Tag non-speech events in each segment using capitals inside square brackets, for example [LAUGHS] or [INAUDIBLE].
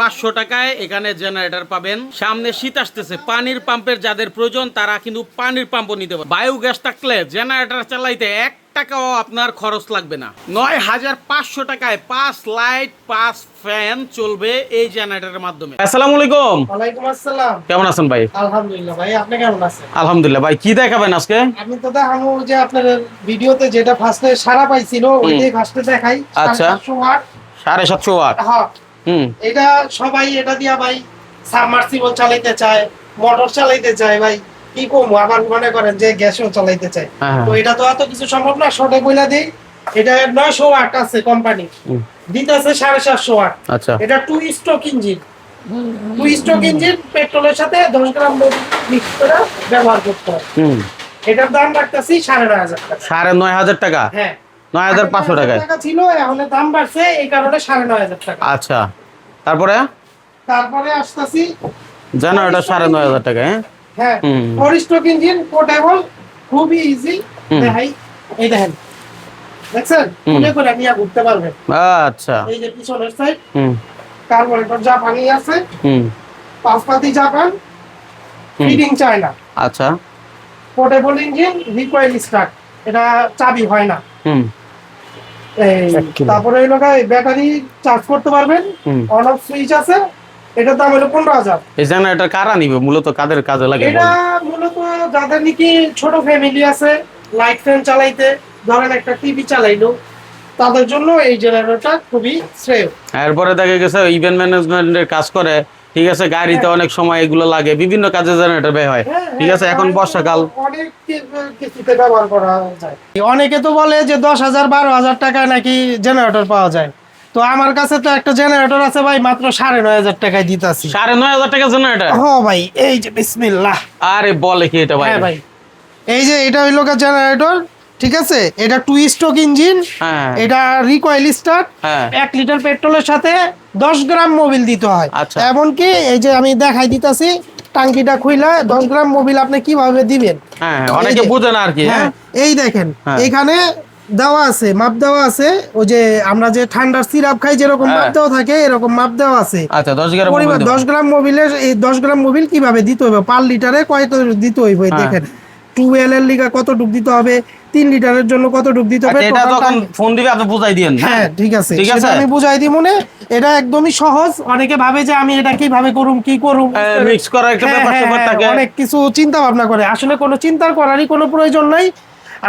পাঁচশো টাকায় এখানে জেনারেটর পাবেন। সামনে শীত আসতেছে পানির পাম্পের যাদের প্রয়োজন তারা কিন্তু পানির পাম্পও নিতে পারে বায়োগ্যাস থাকলে জেনারেটর চালাইতে এক টাকাও আপনার খরচ লাগবে না। নয় হাজার পাঁচশো টাকায় পাঁচ লাইট পাঁচ ফ্যান চলবে এই জেনারেটরের মাধ্যমে। আসসালামু আলাইকুম। ওয়ালাইকুম আসসালাম। কেমন আছেন ভাই? আলহামদুলিল্লাহ ভাই আপনি কেমন আছেন? আলহামদুলিল্লাহ ভাই কি দেখাবেন আজকে? আমি তো দেখাবো যে আপনার ভিডিওতে যেটা ফার্স্টে সারা পাইছিল ওইটাই ফার্স্টে দেখাই। আচ্ছা। সাড়ে সাতশো ওয়াট। হ্যাঁ। এটা সবাই এটা দিয়া ভাই সাবমার্সিবল চালাইতে চায় মোটর চালাইতে চায় ভাই। কি কমু? আবার মনে করেন যে গ্যাসও চালাইতে চায়। হ্যাঁ। তো এটা তো এত কিছু সম্ভব না শর্টে বইলা দিই। এটা নয়শো ওয়াট আছে কোম্পানি। দিতেছে সাড়ে সাতশো ওয়াট আচ্ছা। এটা two stroke engine two stroke engine পেট্রোলের সাথে দশ গ্রাম মিক্স করে ব্যবহার করতে হয়। হুম। এটার দাম রাখতেছি সাড়ে নয় হাজার টাকা। সাড়ে নয় হাজার টাকা? হ্যাঁ। নয় হাজার পাঁচশো আগে টাকায়। টাকা ছিল এখন দাম বাড়ছে এই কারণে সাড়ে নয় হাজার টাকা। আচ্ছা তারপরে? তারপরে আসতেছি জেনারেটর সাড়ে নয় হাজার টাকা হ্যাঁ? হ্যাঁ ফোর স্ট্রোক ইঞ্জিন পোর্টেবল খুবই ইজি। দেখাই এই দেখেন দেখছেন? হুম। করে নিয়ে ঘুরতে পারবেন আচ্ছা। এই যে পিছনের সাইড হুম। কার্বোরেটর জাপানি আছে। হুম। পাঁচপাতি জাপান হুম। চায়না। আচ্ছা। পোর্টেবল ইঞ্জিন রিকোয়েল স্টার্ট এটা চাবি হয় না। হুম। তারপরে হলো ব্যাটারি চার্জ করতে পারবেন। অন অফ সুইচ আছে এটার দাম হলো পনেরো হাজার। এই জেনারেটর কারা নিবে? মূলত কাদের কাজে লাগে এটা মূলত যাদের নাকি ছোট ফ্যামিলি আছে লাইট ফ্যান চালাইতে ধরেন একটা টিভি চালাইলো তাদের জন্য এই জেনারেটরটা খুবই শ্রেয়। এরপরে দেখা গেছে ইভেন্ট ম্যানেজমেন্টের কাজ করে ঠিক আছে? গাড়িতে অনেক সময় এগুলো লাগে বিভিন্ন কাজে জেনারেটর ব্যয় হয়। হ্যাঁ, ঠিক আছে? হ্যাঁ, এখন বর্ষাকাল। অনেক কিছুতে ব্যবহার করা যায়। অনেকে তো বলে যে দশ হাজার বারো হাজার টাকায় নাকি জেনারেটর পাওয়া যায়। তো আমার কাছে তো একটা জেনারেটর আছে ভাই মাত্র সাড়ে নয় হাজার টাকায় দিতেছি। সাড়ে নয় হাজার টাকা জেনারেটর হ ভাই এই যে বিসমিল্লাহ। আরে বলে কি এটা ভাই? হ্যাঁ ভাই এই যে এটা হইল জেনারেটর ঠিক আছে? এটা টু স্ট্রোক ইঞ্জিন এটা রিকয়েল স্টার্ট হ্যাঁ। এক লিটার পেট্রোলের সাথে দশ গ্রাম মোবিল দিতে হয়। আচ্ছা। এমনকি এই যে আমি দেখাই দিতেছি টাঙ্কিটা খুইলা দশ গ্রাম মোবিল আপনি কীভাবে দিবেন? হ্যাঁ হ্যাঁ, অনেকে এই যে- বুঝে না আর কি হ্যাঁ এই দেখেন। এখানে দেওয়া আছে মাপ দেওয়া আছে ওই যে আমরা যে ঠান্ডার সিরাপ খাই যেরকম মাপ। দেওয়া থাকে এরকম মাপ দেওয়া আছে। আচ্ছা দশ গ্রাম পরিমাণ মোবাইল দশ গ্রাম মোবিলের এই দশ গ্রাম মোবিল কীভাবে দিতে হবে পার লিটারে কয়ত দিতে হইবে। দেখেন টুয়েল এর লিগা কত ডুব দিতে হবে? তিন লিটারের জন্য কত ডুব দিতে হবে? আচ্ছা, এটা যখন ফোন দিবে আপনি বুঝাই দিয়েন হ্যাঁ ঠিক আছে। ঠিক আছে? আমি বুঝাই দিই মনে। এটা একদমই সহজ। অনেকে ভাবে যে আমি এটা কীভাবে করুম কি করুম। মিক্স করার একটা ব্যাপার হ্যাঁ, স্যাপার থাকে। অনেক কিছু চিন্তা ভাবনা করে। আসলে কোনো চিন্তার করারই কোনো প্রয়োজন নাই।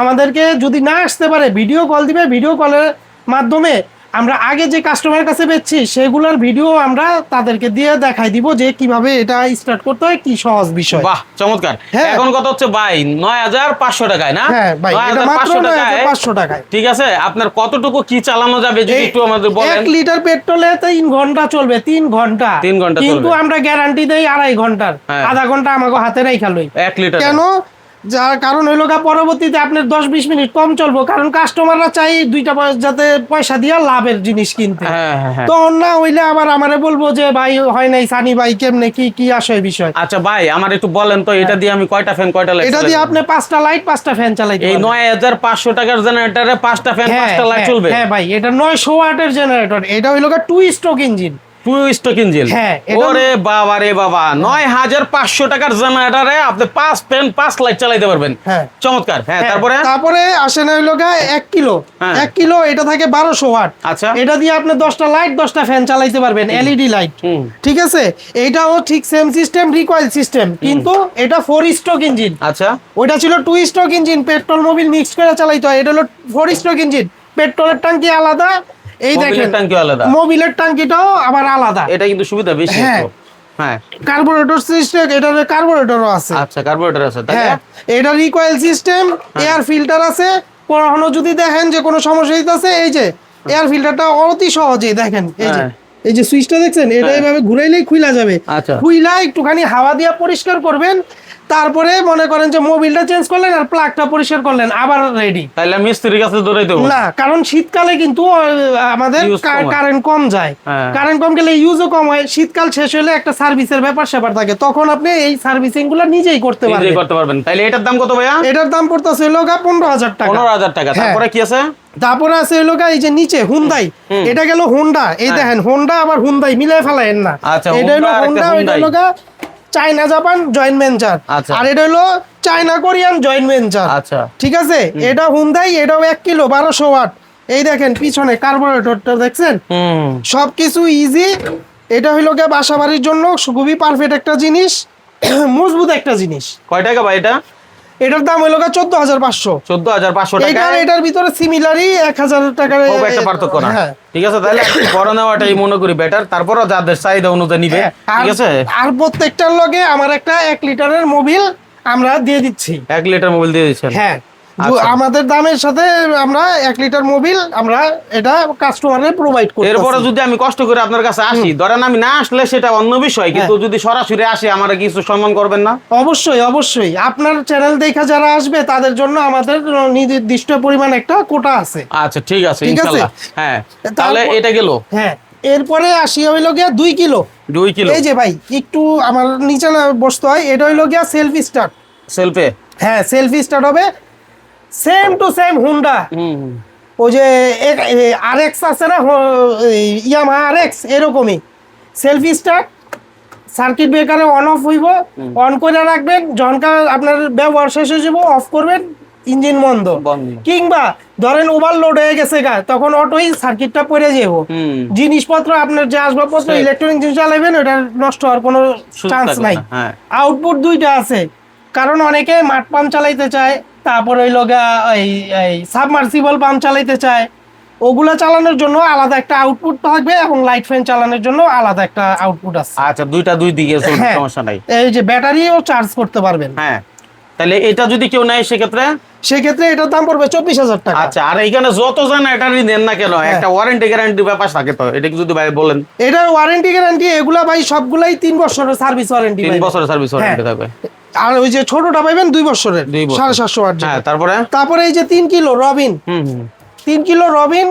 আমাদেরকে যদি না আসতে পারে ভিডিও কল দিবে। ভিডিও কলের মাধ্যমে আমরা আগে যে কাস্টমারের কাছে বেচছি সেগুলোর ভিডিও আমরা তাদেরকে দিয়ে দেখাই দিব যে কীভাবে এটা স্টার্ট করতে হয় কি সহজ বিষয়। বাহ চমৎকার। হ্যাঁ। এখন কত হচ্ছে ভাই নয় হাজার পাঁচশো টাকায় না? হ্যাঁ ভাই এটা মাত্র পাঁচশো টাকায়। ঠিক আছে আপনার কতটুকু কি চালানো যাবে যদি একটু আমাদের বলেন। এক লিটার পেট্রোলে তিন ঘণ্টা চলবে তিন ঘণ্টা। তিন ঘণ্টা কিন্তু আমরা গ্যারান্টি দেই আড়াই ঘণ্টার। হ্যাঁ। আধা ঘণ্টা আমাকে হাতে রেখা লই। এক লিটার কেন? যার কারণ হইল গা পরবর্তীতে আপনার দশ বিশ মিনিট কম চলবো কারণ কাস্টমাররা চাই দুইটা পয়সা- যাতে পয়সা দিয়ে লাভের জিনিস কিনতে। হ্যাঁ হ্যাঁ হ্যাঁ। তো না হইলে আবার আমারে বলব যে ভাই হয় নাই সানি ভাই কেমনে কি কি আসে বিষয়? আচ্ছা ভাই আমার একটু বলেন তো এটা দিয়ে আমি কয়টা ফ্যান কয়টা লাইট এটা দিয়ে আপনি পাঁচটা লাইট পাঁচটা ফ্যান চালাইতে এই। নয় হাজার পাঁচশো টাকার জেনারেটারে পাঁচটা ফ্যান পাঁচটা লাইট চলবে? হ্যাঁ ভাই এটা নয়শো ওয়াটের জেনারেটর এটা হইল গা two stroke engine stock engine হ্যাঁ, ওরে বাবা রে বাবা নয় হাজার পাঁচশো টাকার জেনারেটারে আপনি পাঁচ ফ্যান পাঁচ লাইট চালাইতে পারবেন। হ্যাঁ। চমৎকার। হ্যাঁ হ্যাঁ, তারপরে? তারপরে আসে না হইল এক কিলো। এক কিলো এটা থাকে বারোশো ওয়াট। আচ্ছা। এটা দিয়ে আপনি দশটা লাইট দশটা ফ্যান চালাইতে পারবেন এলইডি লাইট ঠিক আছে? এটাও ঠিক সেম সিস্টেম রিকয়েল সিস্টেম কিন্তু এটা ফোর স্ট্রোক ইঞ্জিন আচ্ছা। ওইটা ছিল two stroke engine petrol Mobil mix করে চালাইতে হয়। এটা হলো ফোর স্ট্রোক ইঞ্জিন পেট্রোলের ট্যাঙ্কি আলাদা এই দেখেন ট্যাঙ্কি আলাদা। মোবিলের ট্যাঙ্কিটাও আবার আলাদা এটা কিন্তু সুবিধা বেশি হ্যাঁ। হ্যাঁ কার্বোরেটর সিস্টেম এটার কার্বোরেটরও আছে আচ্ছা কার্বোরেটর আছে তাই হ্যাঁ এটা রিকয়েল সিস্টেম এয়ার ফিল্টার আছে কখনো যদি দেখেন যে কোনো সমস্যা হইতাছে এই যে এয়ার ফিল্টারটা অতি সহজেই দেখেন এই যে হ্যাঁ। এই যে সুইচটা দেখছেন এটা হ্যাঁ। এইভাবে ঘুরাইলেই খুইলা যাবে আচ্ছা। খুইলা একটুখানি হাওয়া দিয়ে পরিষ্কার করবেন তারপরে মনে করেন যে মোবিলটা চেঞ্জ করলেন আর প্লাগটা পরিষ্কার করলেন আবার রেডি তাইলে আমি স্ত্রীর কাছে দৌড়াইতে হবে না কারণ শীতকালে কিন্তু আমাদের কারেন্ট কম যায়। হ্যাঁ। কারেন্ট কম গেলে ইউজও কম হয়। শীতকাল শেষ হলে একটা সার্ভিসের ব্যাপার স্যাপার থাকে। তখন আপনি এই সার্ভিসিংগুলো নিজেই করতে নিজেই পারবেন। করতে পারবেন। তাইলে এটার দাম কত ভাইয়া? এটার দাম পড়তেছে লোক পনেরো হাজার টাকা। পনেরো হাজার টাকা। হ্যাঁ। তারপরে কি আছে? তারপরে আছে হলো গা এই যে নিচে হুন্দাই এটা গেল হোন্ডা এই দেখেন হোন্ডা আবার হুন্দাই মিলাই ফেলায়েন না। আচ্ছা, এটা হলো হোন্ডা এটা। হলো গা চায়না জাপান জয়েন্ট ভেঞ্চার। আচ্ছা। আর এটা হলো চায়না কোরিয়ান জয়েন্ট ভেঞ্চার। আচ্ছা। ঠিক আছে? এটা হুন্দাই এটাও এক কিলো বারোশো ওয়াট। এই দেখেন পিছনে কার্বোরেটরটা দেখছেন? হুম। সবকিছু ইজি এটা হইল গিয়ে বাসা বাড়ির জন্য খুবই পারফেক্ট একটা জিনিস। [CLEARS THROAT] মজবুত একটা জিনিস। কয় টাকা ভাই এটা? এটার দাম হইল চোদ্দ হাজার পাঁচশো। চোদ্দ হাজার পাঁচশো টাকা এটার এটার ভিতরে সিমিলারই এক হাজার টাকার খুব একটা পার্থক্য না? হ্যাঁ। ঠিক আছে তাহলে বড় নেওয়াটাই মনে করি বেটার তারপরও যাদের চাহিদা অনুযায়ী নিবে হ্যাঁ, ঠিক আছে? আর প্রত্যেকটার লগে আমার একটা এক লিটারের মোবিল আমরা দিয়ে দিচ্ছি। এক লিটার মোবিল দিয়ে দিচ্ছেন? হ্যাঁ। আমাদের দামের সাথে আমরা এক লিটার মোবিল আমরা এটা কাস্টমারের প্রোভাইড করি এরপরে যদি আমি কষ্ট করে আপনার কাছে আসি ধরেন আমি না আসলে সেটা অন্য বিষয় কিন্তু হ্যাঁ। যদি সরাসরি আসে আমার কিছু সম্মান করবেন না? অবশ্যই অবশ্যই। আপনার চ্যানেল দেখা যারা আসবে তাদের জন্য আমাদের নির্দিষ্ট পরিমাণ একটা কোটা আছে। আচ্ছা ঠিক আছে আছে? হ্যাঁ তাহলে এটা গেল। হ্যাঁ এরপরে আসি হইল গিয়া দুই কিলো। দুই কিলো। এই যে ভাই একটু আমার নিচে না বসতে হয় এটা হইল গিয়া সেলফি স্টার্ট সেলফে হ্যাঁ সেলফি স্টার্ট হবে। সেম টু সেম হুন্ডা ওই যে আর এক্স আছে না? ইয়ামা আর এক্স এরকমই। সেলফি স্টার্ট সার্কিট ব্রেকারে অন অফ হইব অন করে রাখবেন যখনকার আপনার ব্যবহার শেষ হয়ে যাব অফ করবেন ইঞ্জিন বন্ধ। কিংবা ধরেন ওভারলোড হয়ে গেছে গা তখন অটোই সার্কিটটা পড়ে যাব জিনিসপত্র আপনার যে আসবাবপত্র ইলেকট্রনিক জিনিস চালাবেন ওটা নষ্ট হওয়ার কোনো চান্স নাই। হ্যাঁ। আউটপুট দুইটা আছে। কারণ অনেকে মাঠ পাম্প চালাইতে চায় তারপর ওই লগা এই এই সাবমার্সিবল পাম্প চালাইতে চায়। ওগুলা চালানোর জন্য আলাদা একটা আউটপুট থাকবে এবং লাইট ফ্যান চালানোর জন্য আলাদা একটা আউটপুট আছে। আচ্ছা দুইটা দুই দিকে হ্যাঁ। সমস্যা নাই। এই যে ব্যাটারিও চার্জ করতে পারবেন। হ্যাঁ তাহলে এটা যদি কেউ নেয় সেক্ষেত্রে? সেক্ষেত্রে এটার দাম পড়বে চব্বিশ হাজার টাকা। আচ্ছা আর এখানে যত জন এটারই নেন না কেন হ্যাঁ। একটা ওয়ারেন্টি গ্যারান্টি ব্যাপার থাকে তো এটা কি যদি ভাই বলেন? এটার ওয়ারেন্টি গ্যারান্টি এগুলা ভাই সবগুলাই তিন বছরের সার্ভিস ওয়ারেন্টি তিন বছরের সার্ভিস ওয়ারেন্টি থাকবে। আর ওই যে ছোটটা পাইবেন দুই বছরের সাড়ে সাতশো ওয়াট হ্যাঁ তারপরে? তারপরে এই যে তিন কিলো রবিন। তিন কিলো রবিন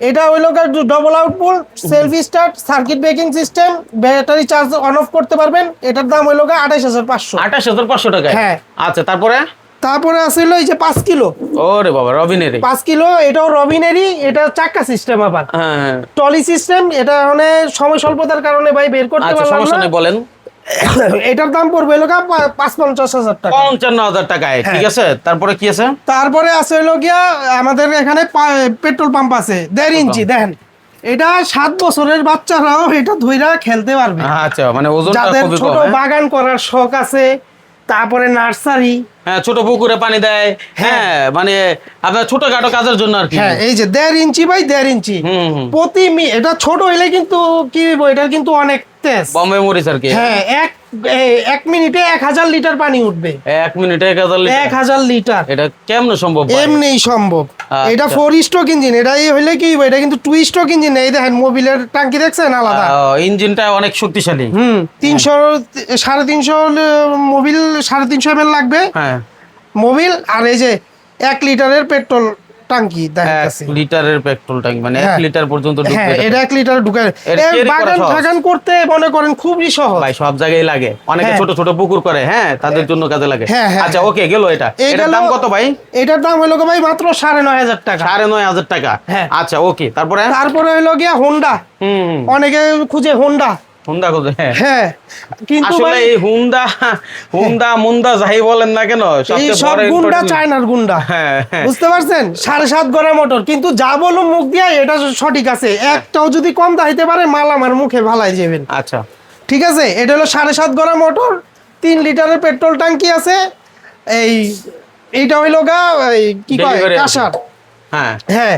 এটা হইল double output self start circuit breaking system battery charge on off করতে পারবেন। এটার দাম হইল আঠাইশ হাজার পাঁচশো। আঠাশ হাজার পাঁচশো টাকা হ্যাঁ। আচ্ছা তারপরে? তারপরে আছে হলো এই যে পাঁচ কিলো। ওরে বাবা রবিনের পাঁচ কিলো এটাও রবিনেরই এটা চাক্কা সিস্টেম আবার। হ্যাঁ হ্যাঁ। টলি সিস্টেম এটা মানে সময় স্বল্পতার কারণে ভাই বের করতে আচ্ছা পারলাম না। বলেন। এটার দাম পড়বে হলো পাঁচ পঞ্চাশ হাজার টাকা। পঞ্চান্ন হাজার টাকায় হ্যাঁ। ঠিক আছে? তারপরে কি আছে? তারপরে আছে হলো গিয়া আমাদের এখানে পেট্রোল পাম্প আছে দেড় ইঞ্চি দেখেন। এটা সাত বছরের বাচ্চারাও এটা ধইরা খেলতে পারবে। আচ্ছা মানে যাদের ছোট হ্যাঁ? বাগান করার শখ আছে তারপরে নার্সারি। হ্যাঁ ছোট পুকুরে পানি দেয় হ্যাঁ। মানে আপনার ছোট ছোটখাটো কাজের জন্য আর কি। হ্যাঁ এই যে দেড় ইঞ্চি বাই দেড় ইঞ্চি প্রতি এটা ছোট হইলে কিন্তু কি এটা কিন্তু অনেক তেজ বম্বে মরিচ আর কি? হ্যাঁ এক এক মিনিটে এক হাজার লিটার পানি উঠবে। এক মিনিটে এক হাজার লিটার। এক হাজার লিটার। এটা কেমন সম্ভব? এমনি সম্ভব। আচ্ছা। এটা ফোর স্ট্রোক ইঞ্জিন এটা হইলে কি? এটা কিন্তু টু স্ট্রোক ইঞ্জিন এই দেখেন মোবিলের টাঙ্কি দেখছেন? আলাদা। ইঞ্জিনটা অনেক শক্তিশালী। হুম তিনশো সাড়ে তিনশো মোবিল সাড়ে তিনশো এম লাগবে। হ্যাঁ। মোবিল আর এই যে এক লিটারের পেট্রোল টাঙ্কি এক দেখাচ্ছে লিটারের পেট্রোল ট্যাঙ্ক মানে এক হ্যাঁ। লিটার পর্যন্ত ঢুকবে হ্যাঁ এটা। এটা এক লিটার বাগান। ফাগান করতে মনে করেন খুবই সহজ ভাই সব জায়গায় লাগে অনেকে হ্যাঁ। ছোট ছোট পুকুর করে হ্যাঁ তাদের জন্য কাজে লাগে আচ্ছা। ওকে গেল এটা এটার দাম কত ভাই এটার দাম হলো ভাই মাত্র সাড়ে নয় হাজার টাকা সাড়ে নয় হাজার টাকা। আচ্ছা ওকে তারপরে তারপরে হইল গিয়া হোন্ডা। অনেকে খুঁজে হোন্ডা হুন্ডা খোঁজে হ্যাঁ। হ্যাঁ কিন্তু আসলে এই হুন্ডা হুন্ডা মুন্ডা যাই বলেন না কেন সব গুন্ডা চায়নার গুন্ডা। হ্যাঁ হ্যাঁ। বুঝতে পারছেন? সাড়ে সাত গড়া মোটর। কিন্তু যা বলুন মুখ দিয়া এটা সঠিক আছে। একটাও যদি কম দাইতে পারে মাল আমার মুখে ভালাই যাবেন। আচ্ছা। ঠিক আছে? এটা হলো সাড়ে সাত গড়া মোটর। তিন লিটারের পেট্রোল ট্যাঙ্কি আছে। এই এইটা হইল গা এই কি কয়। কাঁসার। হ্যাঁ। হ্যাঁ।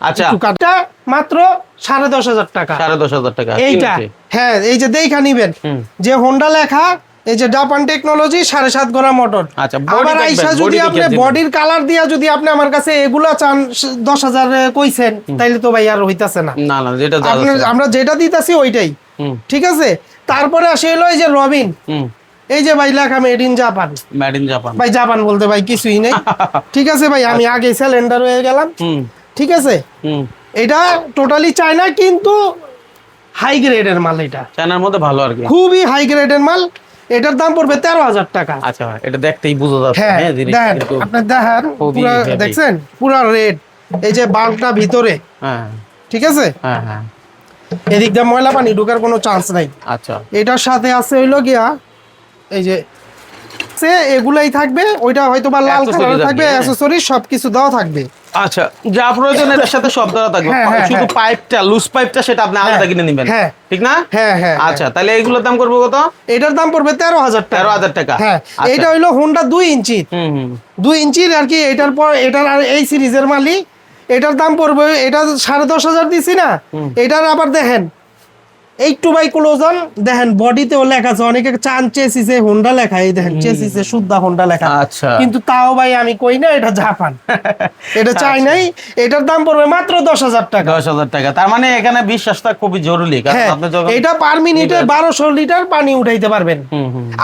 আচ্ছা। কাটা মাত্র সাড়ে দশ হাজার টাকা। সাড়ে দশ হাজার টাকা এইটা হ্যাঁ এই যে দেখা নিবেন যে হোন্ডা লেখা এই যে জাপান টেকনোলজি সাড়ে সাত গড়া মোটর আচ্ছা, আবার আইসা যদি আপনি বডির কালার দিয়া যদি আপনি আমার কাছে এগুলা চান দশ হাজার কইছেন তাইলে তো ভাই আর হইতাছে না। যেটা। আমরা যেটা দিতাছি ওইটাই। ঠিক আছে? তারপরে আসে হলো এই যে রবিন এই যে ভাই লেখা made in Japan made in Japan ভাই জাপান বলতে ভাই কিছুই নেই। [LAUGHS] ঠিক আছে ভাই আমি আগে সিলিন্ডার হয়ে গেলাম। ঠিক আছে? এটা টোটালি চায়না কিন্তু হাই গ্রেডের মাল এটা। চায়নার মধ্যে ভালো আর কি। খুবই হাই গ্রেডের মাল। এটার দাম পড়বে তেরো হাজার টাকা। আচ্ছা এটা দেখতেই বোঝা যাচ্ছে। হ্যাঁ হ্যাঁ আপনি দেখেন পুরা। দেখছেন? পুরা রেড এই যে বাল্বটা ভিতরে। হ্যাঁ। ঠিক আছে? হ্যাঁ হ্যাঁ। এদিক দিয়ে ময়লা পানি ঢোকার কোনো চান্স নাই। আচ্ছা। এটার সাথে আছে হইল গিয়া এই যে সে এগুলাই থাকবে ওইটা হয়তো বা লাল কালার থাকবে। অ্যাকসেসরি সবকিছু দেওয়া থাকবে। আচ্ছা যা প্রয়োজন এর সাথে সব দেওয়া থাকবে। হ্যাঁ, হ্যাঁ, শুধু হ্যাঁ। পাইপটা লুজ পাইপটা সেটা আপনি আলাদা কিনে নেবেন। ঠিক না? হ্যাঁ হ্যাঁ আচ্ছা তাহলে এইগুলোর দাম করব কত? এটার দাম পড়বে তেরো হাজার টাকা। তেরো হাজার টাকা। হ্যাঁ আচ্ছা। এটা হইল হোন্ডা দুই ইঞ্চি। দুই ইঞ্চির আর কি এটার পর এটার আর এই সিরিজের মালিক। এটার দাম পড়বে এটা সাড়ে দশ হাজার দিছি না। এটার আবার দেখেন এইটু বাই ক্লোজন দেখেন বডিতেও লেখা আছে অনেকে চান চেসিসে হোন্ডা লেখা এই দেখেন চেসিসে শুদ্ধা হোন্ডা লেখা। আচ্ছা। কিন্তু তাও ভাই আমি কই না এটা জাপান [LAUGHS] এটা চাই নাই এটার দাম পড়বে মাত্র দশ হাজার টাকা। দশ হাজার টাকা। তার মানে এখানে বিশ্বাসটা খুবই জরুরি কারণ হ্যাঁ আপনি যখন এটা পার মিনিটে বারোশো লিটার পানি উঠাইতে পারবেন।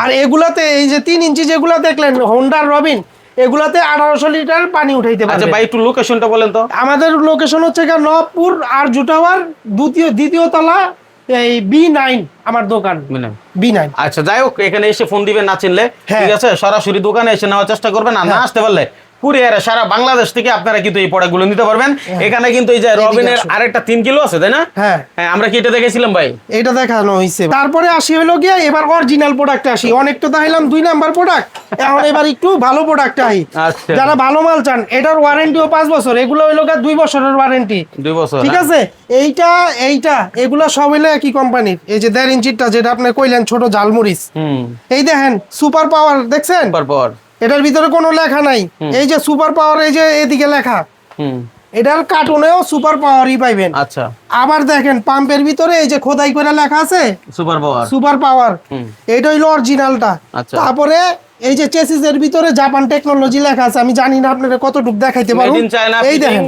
আর এগুলাতে এই যে তিন ইঞ্চি যেগুলা দেখলেন হোন্ডার রবিন এগুলাতে আঠারোশো লিটার পানি উঠাইতে আচ্ছা ভাই একটু লোকেশনটা বলেন তো। আমাদের লোকেশন হচ্ছে নবপুর আর জুটাওয়ার দ্বিতীয় দ্বিতীয় তলা এই বি নাইন আমার দোকান। মানে বি নাইন আচ্ছা যাই হোক এখানে এসে ফোন দিবেন না চিনলে। হ্যাঁ। ঠিক আছে? সরাসরি দোকানে এসে নেওয়ার চেষ্টা করবেন আর না আসতে পারলে কুরিয়ারে সারা বাংলাদেশ থেকে আপনারা কিন্তু এই প্রোডাক্টগুলো নিতে পারবেন। এখানে কিন্তু এই যে রবিনের আরেকটা কিলো আছে তাই না? হ্যাঁ। হ্যাঁ আমরা কি এটা দেখেছিলাম ভাই? এটা দেখানো তারপরে আসি হলো গিয়া এবার অরিজিনাল প্রোডাক্টে আসি। অনেক তো দেখাইলাম দুই নাম্বার প্রোডাক্ট এখন এবার একটু ভালো প্রোডাক্টে আই আচ্ছা। যারা ভালো মাল চান এটার ওয়ারেন্টিও পাঁচ বছর। এগুলো হইল গিয়া দুই বছরের ওয়ারেন্টি দুই বছর ঠিক হ্যাঁ? আছে? এইটা এইটা এগুলো সব হইল একই কোম্পানির এই যে দেড় ইঞ্চিটা যেটা আপনি কইলেন ছোট ঝালমরিচ। এই দেখেন সুপার পাওয়ার দেখছেন? পর এটার ভিতরে কোনো লেখা নাই। এই যে সুপার পাওয়ার এই যে এদিকে লেখা। এটার কার্টুনেও সুপার পাওয়ারই পাইবেন। আচ্ছা। আবার দেখেন পাম্পের ভিতরে এই যে খোদাই করে লেখা আছে? সুপার পাওয়ার সুপার পাওয়ার এটা হইল অরিজিনালটা আচ্ছা। তারপরে এই যে চেসিস এর ভিতরে জাপান টেকনোলজি লেখা আছে। আমি জানি না আপনারা কতটুকু দেখাইতে পারব এই দেখেন।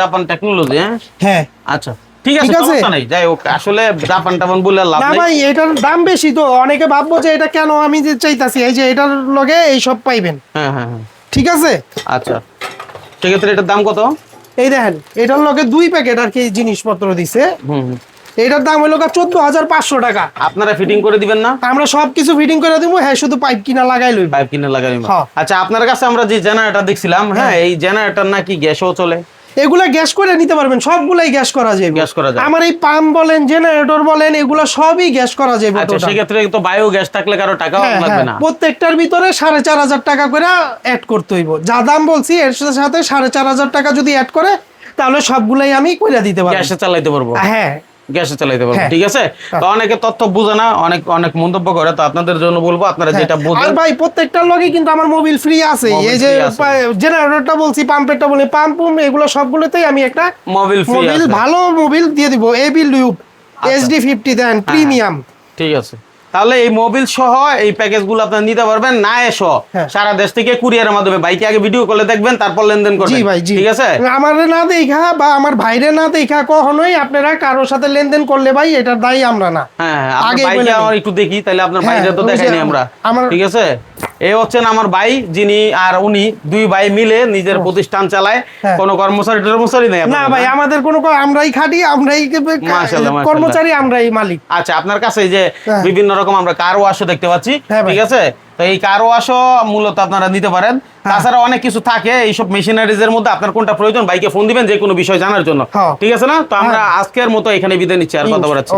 জাপান টেকনোলজি হ্যাঁ? হ্যাঁ। আচ্ছা। ঠিক আছে ঠিক সমস্যা নাই যাই হোক আসলে জাপান টাপান বলে লাভ না ভাই এটার দাম বেশি তো অনেকে ভাববো যে এটা কেন আমি যে চাইতাছি এই যে এটার লগে এই সব পাইবেন। হ্যাঁ হ্যাঁ হ্যাঁ। ঠিক আছে? আচ্ছা সেক্ষেত্রে এটার দাম কত? এই দেখেন এটার লগে দুই প্যাকেট আর কি জিনিসপত্র দিছে। হুম। এটার দাম হলো চোদ্দ হাজার পাঁচশো টাকা। আপনারা ফিটিং করে দিবেন না? আমরা সবকিছু ফিটিং করে দিব হ্যাঁ শুধু পাইপ কিনা লাগাই লইব। পাইপ কিনে লাগাই। আচ্ছা আপনার কাছে আমরা যে জেনারেটর দেখছিলাম হ্যাঁ এই জেনারেটর নাকি গ্যাসও চলে? এগুলা গ্যাস করে নিতে পারবেন সবগুলাই গ্যাস করা যাবে। গ্যাস করা যায়। আমার এই পাম্প বলেন জেনারেটর বলেন এগুলা সবই গ্যাস করা যাবে আচ্ছা সেই সেক্ষেত্রে তো বায়ো গ্যাস থাকলে কারও টাকাও হ্যাঁ, লাগবে হ্যাঁ, না। প্রত্যেকটার ভিতরে সাড়ে চার হাজার টাকা করে অ্যাড করতে হইব। যা দাম বলছি এর সাথে সাথে সাড়ে চার হাজার টাকা যদি অ্যাড করে তাহলে সবগুলাই আমি কইরা দিতে পারব। গ্যাসে চালাইতে পারব। হ্যাঁ। গ্যাসে চালাইতে পারব হ্যাঁ। ঠিক আছে? তো অনেকে তথ্য বুঝে না অনেক অনেক মন্তব্য করে তো আপনাদের জন্য বলব আপনারা যেটা আর ভাই প্রত্যেকটার লগে কিন্তু আমার মোবিল ফ্রি আছে। এই যে। জেনারেটরটা বলছি পাম্পেরটা বলি পাম্প এগুলো সবগুলোতেই আমি একটা মোবাইল ফ্রি মোবিল ভালো মোবিল দিয়ে দিব। AB loop. HD fifty then premium ঠিক আছে। তাহলে এই মোবিল সহ এই প্যাকেজগুলো আপনারা নিতে পারবেন না এসো। হ্যাঁ। সারা দেশ থেকে কুরিয়ারের মাধ্যমে। ভাইকে আগে ভিডিও কলে দেখবেন তারপর লেনদেন করবেন। জি ভাই ঠিক আছে? আমার না দেখা বা আমার ভাইরে না দেখা কখনোই আপনারা কারোর সাথে লেনদেন করলে ভাই এটার দায়ী আমরা না। হ্যাঁ হ্যাঁ আগে আমরা আমার একটু দেখি তাহলে আপনার ভাইরে তো দেখেনি দেখাইনি আমরা ঠিক আছে? এই হচ্ছেন আমার ভাই যিনি আর উনি দুই ভাই মিলে নিজের প্রতিষ্ঠান চালায়। হ্যাঁ। কোনো কর্মচারী টর্মচারী নেই না ভাই আমাদের কোনো আমরাই খাটি আমরাই। কর্মচারী আমরাই মালিক। আচ্ছা আপনার কাছে যে হ্যাঁ। বিভিন্ন রকম আমরা কার ওয়াশও দেখতে পাচ্ছি হ্যাঁ ঠিক আছে? তো এই কার ওয়াশও মূলত আপনারা নিতে পারেন। তাছাড়া অনেক কিছু থাকে এইসব মেশিনারিজ এর মধ্যে আপনার কোনটা প্রয়োজন বাইকে ফোন দিবেন যে কোনো বিষয় জানার জন্য। ঠিক আছে না? তো আমরা আজকের মতো এখানে বিদায় নিচ্ছি আর কথা বলাচ্ছি